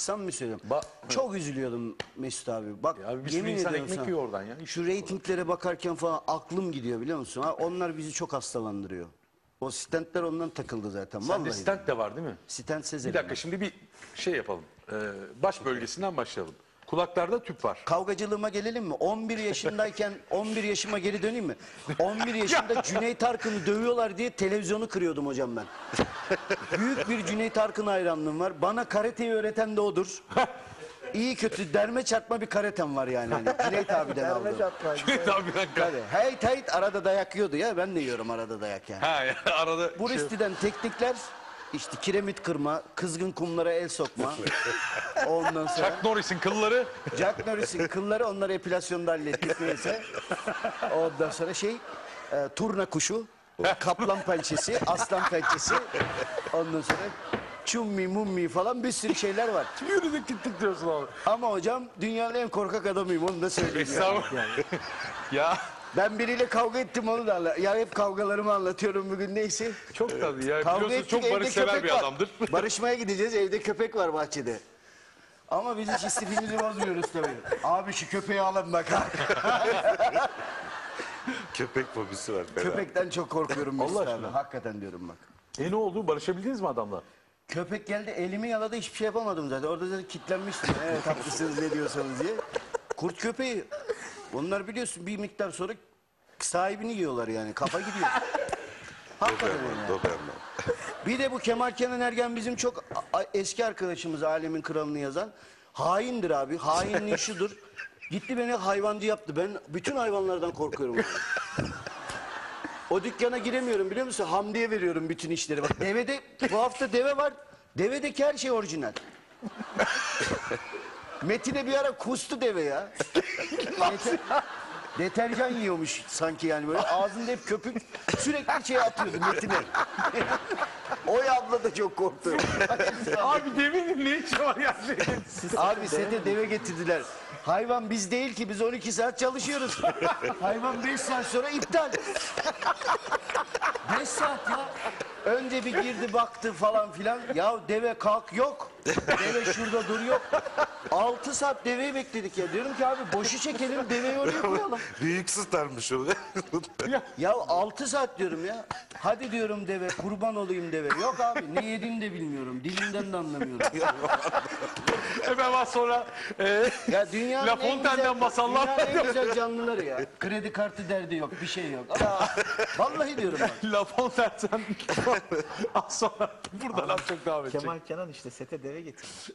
Samimi söylüyorum. Ba- Çok üzülüyordum Mesut abi. Bak Ya bir yemin insan ediyorum ekmek sana. yiyor oradan ya. Şu reytinglere bakarken falan aklım gidiyor biliyor musun? Ha, onlar bizi çok hastalandırıyor. O stentler ondan takıldı zaten. Sende Vallahi. stent de var değil mi? Stent Bir Sezer'im dakika şimdi bir şey yapalım. Ee, baş bölgesinden başlayalım. Kulaklarda tüp var. Kavgacılığıma gelelim mi? 11 yaşındayken 11 yaşıma geri döneyim mi? 11 yaşında Cüneyt Arkın'ı dövüyorlar diye televizyonu kırıyordum hocam ben. Büyük bir Cüneyt Arkın hayranlığım var. Bana karateyi öğreten de odur. İyi kötü derme çarpma bir karatem var yani. Hani Cüneyt abiden aldım. Tabii dakika. Tabii. Hey tayt arada dayak yiyordu ya. Ben de yiyorum arada dayak yani. Ha ya, arada Bu şey- ristiden teknikler işte kiremit kırma, kızgın kumlara el sokma. Ondan sonra Chuck Norris'in kılları Jack Norris'in kılları onları epilasyonda hallettik neyse. Ondan sonra şey e, turna kuşu, kaplan pençesi, aslan pençesi. Ondan sonra çummi mummi falan bir sürü şeyler var. yürüdük gittik diyorsun abi. Ama hocam dünyanın en korkak adamıyım onu da söyleyeyim. yani. Estağfurullah. ya Ben biriyle kavga ettim onu da anla. Ya hep kavgalarımı anlatıyorum bugün neyse. çok tabii ya. Kavga Biliyorsun ettik, çok evde barışsever köpek bir var. adamdır. Barışmaya gideceğiz evde köpek var bahçede. Ama biz hiç istifimizi bozmuyoruz tabii. Abi şu köpeği alın bak. Köpek fobisi var. fena. Köpekten çok korkuyorum Mesut Allah abi. aşkına. Hakikaten diyorum bak. E ne oldu? Barışabildiniz mi adamla? Köpek geldi elimi yaladı hiçbir şey yapamadım zaten. Orada zaten kilitlenmiştim. Evet haklısınız ne diyorsanız diye. Kurt köpeği. Onlar biliyorsun bir miktar sonra sahibini yiyorlar yani. Kafa gidiyor. Hakikaten öyle. Doberman, Doberman. Bir de bu Kemal Kenan Ergen bizim çok a- a- eski arkadaşımız Alemin Kralını yazan. Haindir abi. Hainliği şudur. Gitti beni hayvancı yaptı. Ben bütün hayvanlardan korkuyorum. abi. o dükkana giremiyorum biliyor musun? Hamdi'ye veriyorum bütün işleri. Bak devede bu hafta deve var. Devedeki her şey orijinal. Metin'e bir ara kustu deve ya. Dete- deterjan yiyormuş sanki yani böyle. Ağzında hep köpük sürekli şey atıyordu Metin'e. Oy abla da çok korktu. Abi demin ne işi var ya? Abi sete deve getirdiler. Hayvan biz değil ki biz 12 saat çalışıyoruz. Hayvan 5 saat sonra iptal. 5 saat ya. Önce bir girdi baktı falan filan. Ya deve kalk yok. Deve şurada dur yok. 6 saat deveyi bekledik ya. Diyorum ki abi boşu çekelim deveyi oraya koyalım. Büyük starmış o. Ya 6 saat diyorum ya. Hadi diyorum deve kurban olayım deve. Yok abi ne yediğini de bilmiyorum. Dilinden de anlamıyorum. Hemen az sonra e, Ya dünyanın La en Fontaine'den masallar dünyanın en güzel canlıları ya. Kredi kartı derdi yok, bir şey yok. Ama vallahi diyorum bak. La Fontaine'den az sonra buradan az çok devam edecek. Kemal Kenan işte sete deve getirmiş.